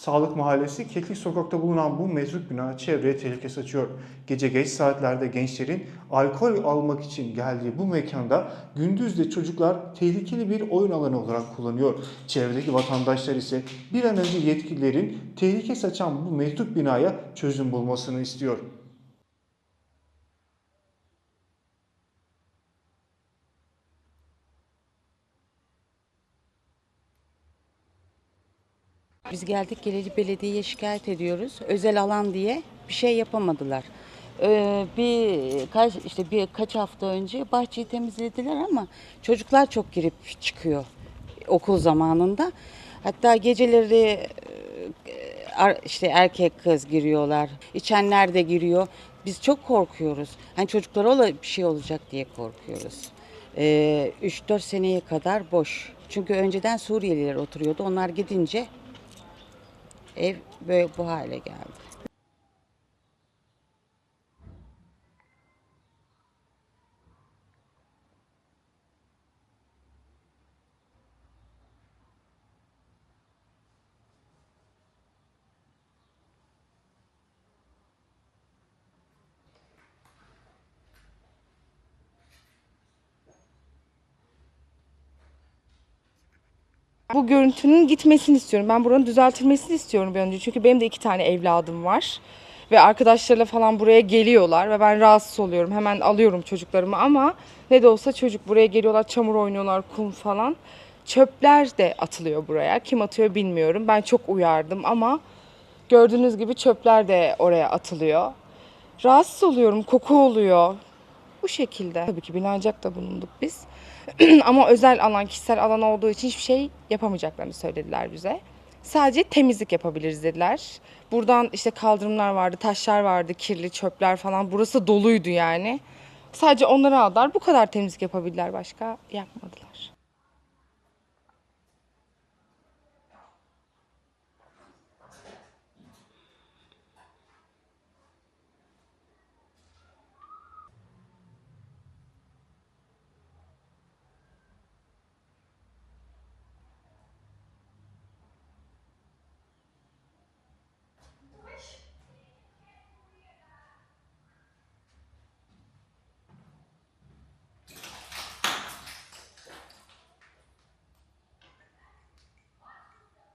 Sağlık Mahallesi Keklik Sokak'ta bulunan bu mezruk bina çevreye tehlike saçıyor. Gece geç saatlerde gençlerin alkol almak için geldiği bu mekanda gündüz de çocuklar tehlikeli bir oyun alanı olarak kullanıyor. Çevredeki vatandaşlar ise bir an önce yetkililerin tehlike saçan bu mezruk binaya çözüm bulmasını istiyor. Biz geldik geleli belediyeye şikayet ediyoruz. Özel alan diye bir şey yapamadılar. Ee, bir kaç işte bir kaç hafta önce bahçeyi temizlediler ama çocuklar çok girip çıkıyor okul zamanında. Hatta geceleri e, işte erkek kız giriyorlar. İçenler de giriyor. Biz çok korkuyoruz. Hani çocuklara bir şey olacak diye korkuyoruz. Ee, 3-4 seneye kadar boş. Çünkü önceden Suriyeliler oturuyordu. Onlar gidince Ev böyle bu hale geldi. Bu görüntünün gitmesini istiyorum. Ben buranın düzeltilmesini istiyorum bir an önce. Çünkü benim de iki tane evladım var. Ve arkadaşlarla falan buraya geliyorlar ve ben rahatsız oluyorum. Hemen alıyorum çocuklarımı ama ne de olsa çocuk buraya geliyorlar, çamur oynuyorlar, kum falan. Çöpler de atılıyor buraya. Kim atıyor bilmiyorum. Ben çok uyardım ama gördüğünüz gibi çöpler de oraya atılıyor. Rahatsız oluyorum, koku oluyor. Bu şekilde. Tabii ki binacakta bulunduk biz. Ama özel alan, kişisel alan olduğu için hiçbir şey yapamayacaklarını söylediler bize. Sadece temizlik yapabiliriz dediler. Buradan işte kaldırımlar vardı, taşlar vardı, kirli çöpler falan. Burası doluydu yani. Sadece onları aldılar. Bu kadar temizlik yapabildiler başka yapmadılar.